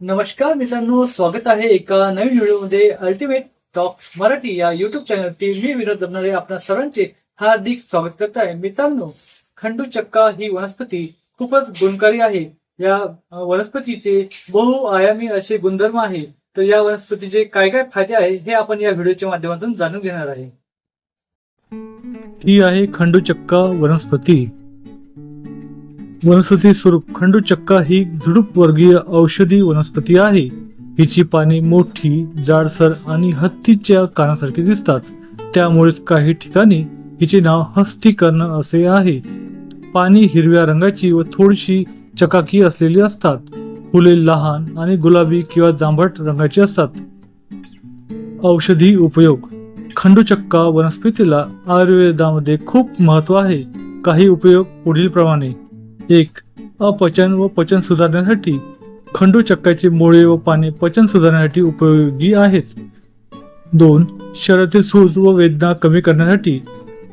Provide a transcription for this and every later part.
नमस्कार मित्रांनो स्वागत आहे एका नवीन व्हिडिओमध्ये अल्टिमेट टॉक मराठी या युट्यूब चॅनलवरती मी विनोद जमणारे आपल्या सर्वांचे हार्दिक स्वागत करत आहे. मित्रांनो खंडू चक्का ही वनस्पती खूपच गुणकारी आहे. या वनस्पतीचे बहुआयामी असे गुणधर्म आहे. तर या वनस्पतीचे काय काय फायदे आहे हे आपण या व्हिडिओच्या माध्यमातून जाणून घेणार आहे. ही आहे खंडूचक्का वनस्पती. वनस्पती स्वरूप खंडूचक्का ही झुडूप वर्गीय औषधी वनस्पती आहे. हिची पाने मोठी जाडसर आणि हत्तीच्या कानासारखी दिसतात. त्यामुळेच काही ठिकाणी हिचे नाव हस्तीकर्ण असे आहे. पाने हिरव्या रंगाची व थोडीशी चकाकी असलेली असतात. फुले लहान आणि गुलाबी किंवा जांभट रंगाची असतात. औषधी उपयोग. खंडूचक्का वनस्पतीला आयुर्वेदामध्ये खूप महत्त्व आहे. काही उपयोग पुढील प्रमाणे एक अपचन व पचन सुधारण्यासाठी खंडू चक्काचे मुळे व पाने पचन सुधारण्यासाठी उपयोगी आहेत. दोन शरीरातील सूज व वेदना कमी करण्यासाठी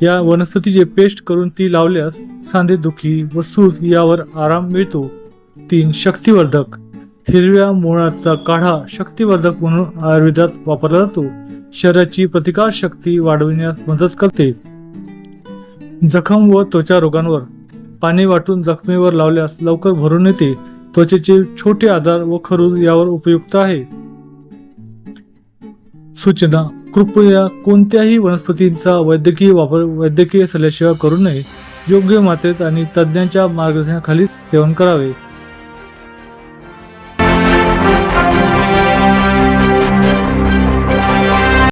या वनस्पतीचे पेस्ट करून ती लावल्यास सांधेदुखी व सूज यावर आराम मिळतो. तीन शक्तिवर्धक. हिरव्या मुळाचा काढा शक्तिवर्धक म्हणून आयुर्वेदात वापरला जातो. शरीराची प्रतिकारशक्ती वाढविण्यास मदत करते. जखम व त्वचा रोगांवर पाणी वाटून जखमेवर लावल्यास लवकर भरून येते. त्वचेचे छोटे आजार व खरूज यावर उपयुक्त आहे. सूचना. कृपया कोणत्याही वनस्पतींचा वैद्यकीय वापर वैद्यकीय सल्ल्याशिवाय करू नये. योग्य मात्रेत आणि तज्ज्ञांच्या मार्गदर्शनाखाली सेवन करावे.